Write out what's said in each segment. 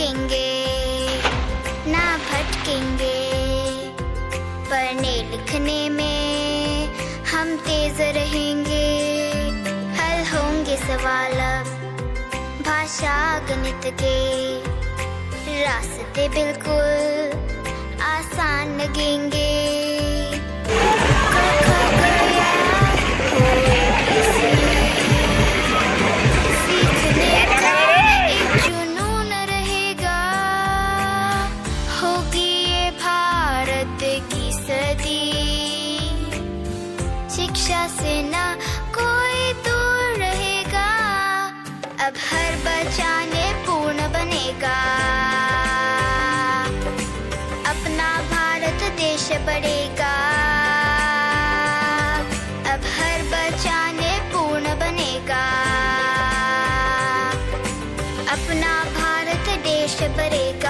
ना अटकेंगे ना भटकेंगे। पढ़ने लिखने में हम तेज रहेंगे। हल होंगे सवाल, भाषा गणित के रास्ते बिल्कुल आसान लगेंगे। शिक्षा से ना कोई दूर रहेगा। अब हर बच्चा ने पूर्ण बनेगा। अपना भारत देश बढ़ेगा। अब हर पूर्ण बनेगा। अपना भारत देश बढ़ेगा।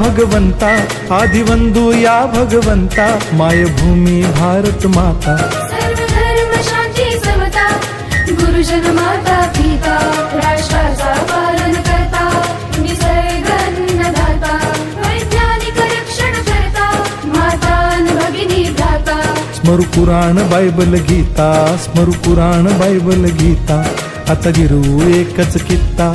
भगवंता आदिवंदू या भगवंता मायभूमी भारत माता। सर्व धर्म शांती समता गुरुजन माता पिता राष्ट्राचा पालन करता निसर्ग अन्नदाता वैज्ञानिक रक्षण करता माता अन भगिनी भ्राता। स्मरु पुराण बायबल गीता स्मरु पुराण बायबल गीता आता गिरू एकच कित्ता।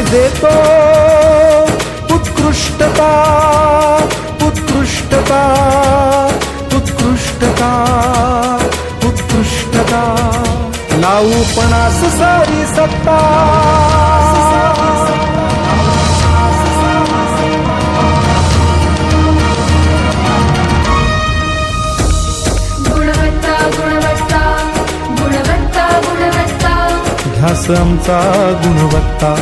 देतो. उत्कृष्ट उत्कृष्टता उत्कृष्टता उत्कृष्टता. उत्कृष्टता लावू पणास सारी सत्ता. गुणवत्ता गुणवत्ता गुणवत्ता गुणवत्ता. ध्यास आमचा गुणवत्ता.